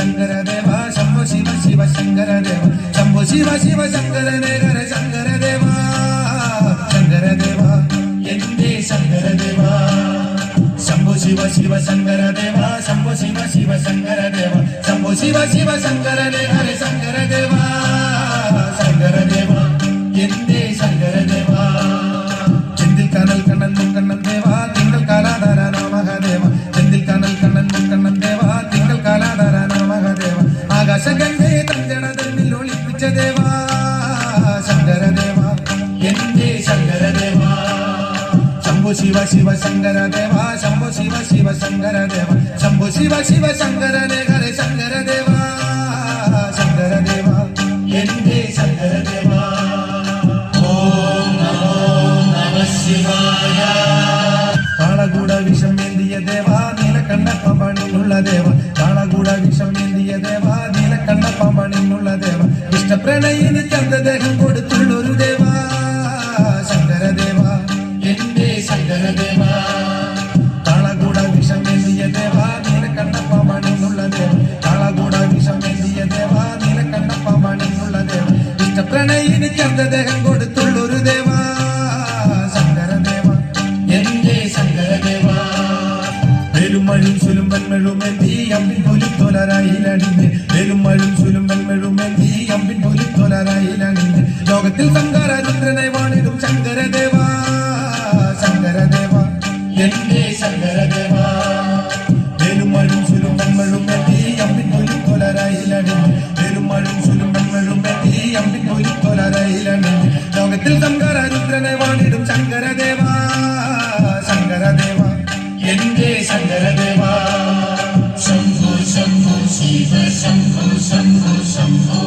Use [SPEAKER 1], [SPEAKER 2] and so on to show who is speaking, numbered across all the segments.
[SPEAKER 1] శంకర దేవ శంభు శివ శివ శంకర దేవ శంభు శివ శివ శంకర దేగర శంకర దేవ శంకర దేవ ఎందే శంకర దేవ శంభు శివ శివ శంకర దేవ శంభు శివ శివ శంకర దేవ శంభు శివ శివ శంకర దేగర శంకర దేవా ശങ്കരദേവ. ശംഭു ശിവ ശിവ ശങ്കരദേവ. ശംഭു ശിവ ശിവ ശങ്കരദേവ. ശംഭു ശിവ ശിവ ശങ്കര ഹരേ ശങ്കരദേവ. ശങ്കരദേവ എന്റെ ശങ്കരദേവ. ഓം നമോ നമ ശിവായ കാളകൂട വിഷം ഏന്തിയ ദേവ നീലക്കണ്ണ പമ്പണിനുള്ള ദേവ. കാളകൂട വിഷം ഏന്തിയ ദേവ നീലക്കണ്ണ പമ്പണിനുള്ള ദേവ. ഇഷ്ടപ്രണയിന് സുലുമ്പൻ മെഴുമെന്തി അമ്പിൻ പുലിത്തൊലരായിലണിഞ്ഞ് പെരുമഴും സുലുമ്പൻ മെഴുമെന്തി അമ്പിൻ പുലിത്തൊലരായിലണിഞ്ഞ് ലോകത്തിൽ സംഘാരചന്ദ്രനെ വാണിടും ശങ്കരദേവ ശങ്കരദേവ. എന്റെ ശങ്കരദേവ. ശംഭു ശംഭു ശിവ ശംഭു ശംഭു ശംഭു.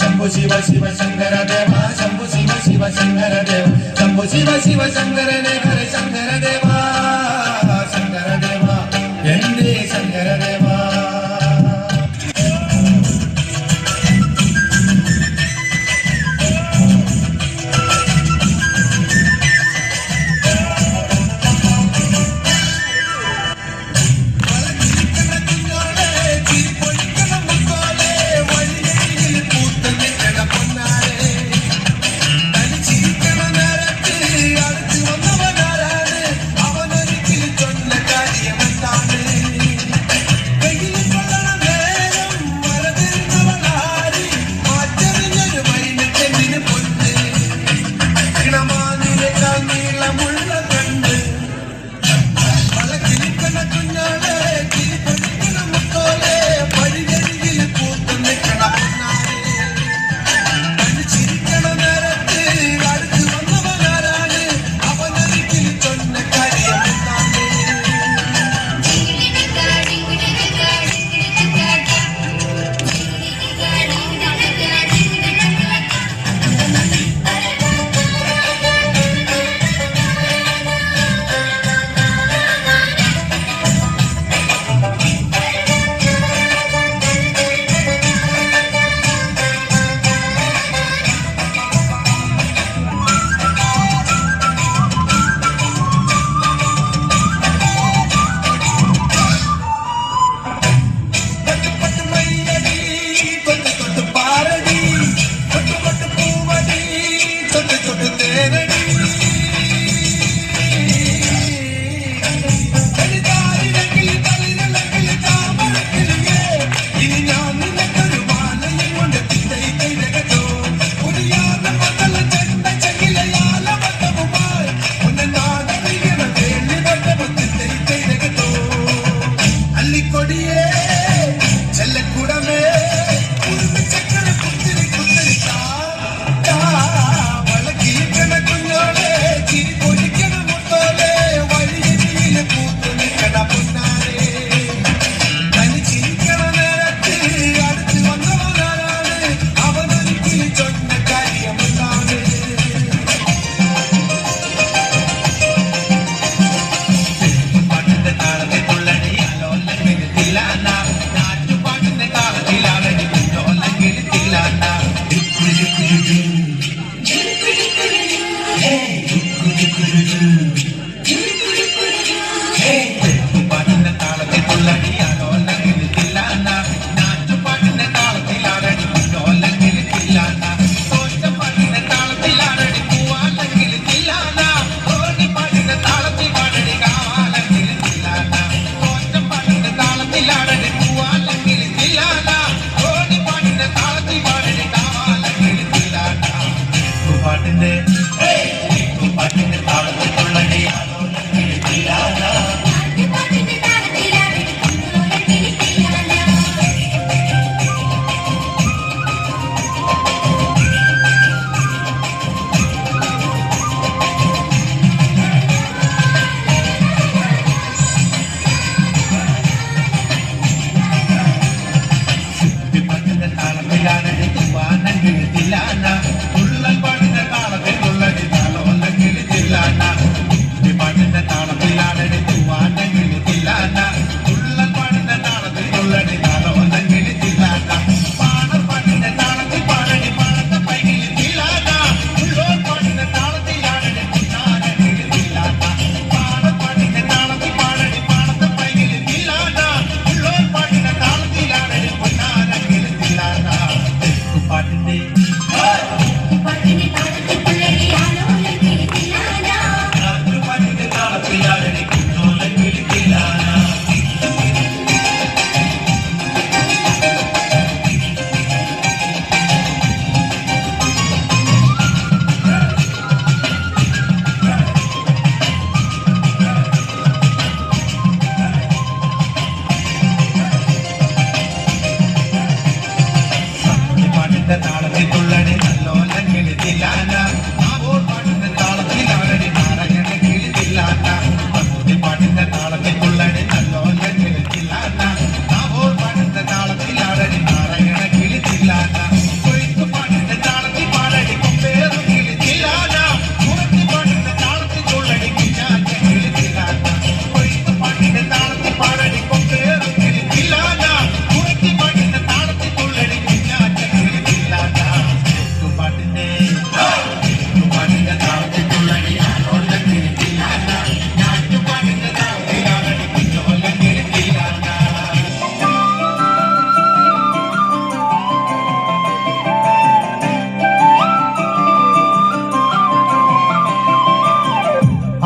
[SPEAKER 1] ശംഭു ശിവ ശിവ ശങ്കരദേവ. ശംഭു ശിവ ശിവ ശങ്കരദേവ. ശംഭു ശിവ ശിവ ശങ്കരനെ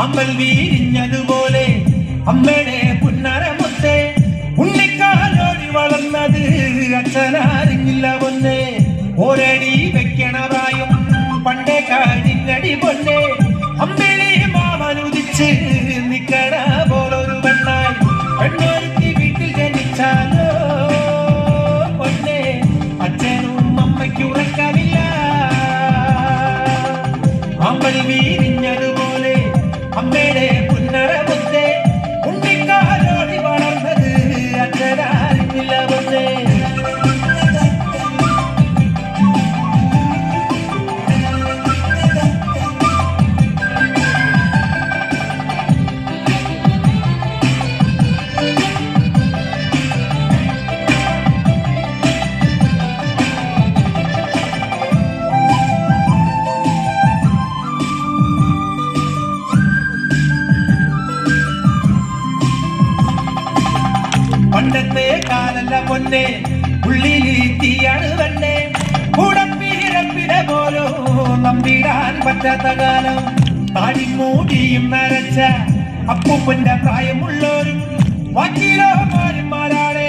[SPEAKER 2] അമ്പൽ വീരിഞ്ഞതുപോലെ അമ്മയുടെ പുന്നരമുത്തേ ഉണ്ണിക്കാലോടി വളർന്നത് അച്ഛനാരിഞ്ഞില്ല പൊന്നെ. ഒരടി വെക്കണ പ്രായം പണ്ടേ കാടിങ്ങടി പൊന്നെ. പണ്ടത്തെ കാലല്ല പൊന്നെ. ഉള്ളിൽ തീയാണ് തന്നെ കൂടപ്പീരപ്പിനെ പോലോ നമ്പിടാൻ പറ്റാത്ത കാലം. താടിമൂടിയും നരച്ച അപ്പൂപ്പന്റെ പ്രായമുള്ളോരും വക്കീലോ മാരുമാരാളെ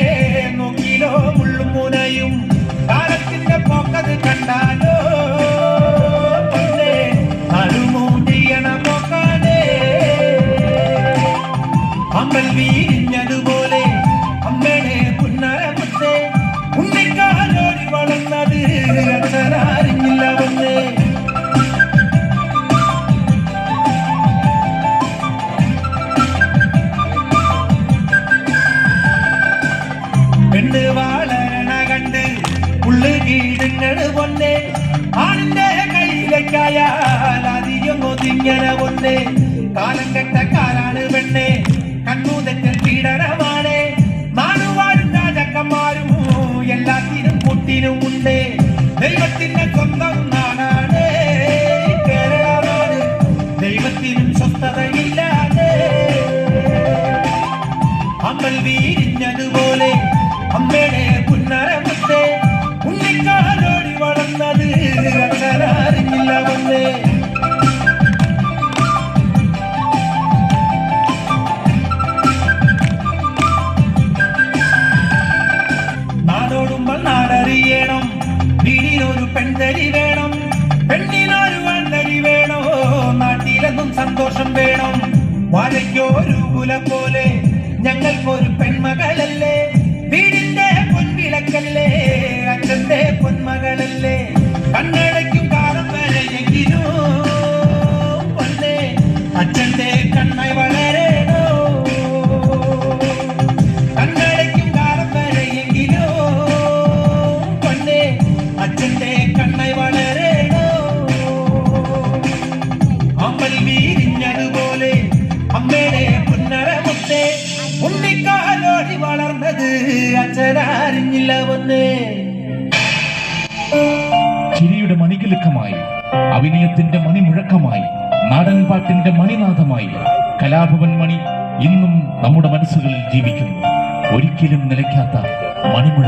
[SPEAKER 2] നോക്കിലോ മുള്ളും മുനയും. കാലത്തിന്റെ പോക്കത് കണ്ടാലോ കയ്യിലേക്കായാൽ അധികം ഒതിങ്ങന പൊന്നെ കാലം കെട്ട കാലാണ് പെണ്ണെ. കണ്ണു തെറ്റൽ പീഡനമാണ്. നാടുവാഴും രാജക്കന്മാരും എല്ലാത്തിനും കുട്ടിനും ഉണ്ട് ദൈവത്തിന്റെ സ്വന്തം കുല പോലെ ഞങ്ങൾക്കൊരു പെൺമകളല്ലേ? വീടിന്റെ പൊൻവിളക്കല്ലേ? അച്ഛന്റെ പൊന്മകളല്ലേ കണ്ണടയ്ക്കും കാലം വരെയെങ്കിലും പൊന്നെ അച്ഛന്റെ കണ്ണ വളരണോ? കണ്ണടയ്ക്കും കാലം വരെയെങ്കിലോ പൊന്നെ അച്ഛന്റെ കണ്ണായി വളരണോ? അമ്പൽ വീരിഞ്ഞതുപോലെ അമ്മയുടെ പുന്നരമുത്തെ ഉണ്ണിക്കാലോടി വളർന്നത് അച്ഛനാരിഞ്ഞില്ല
[SPEAKER 3] ചിരിയുടെ മണികിലുക്കമായി അഭിനയത്തിന്റെ മണിമുഴക്കമായി നാടൻ പാട്ടിന്റെ മണിനാഥമായി കലാഭവൻ മണി ഇന്നും നമ്മുടെ മനസ്സുകളിൽ ജീവിക്കുന്നു. ഒരിക്കലും നിലയ്ക്കാത്ത മണിമുഴക്കം.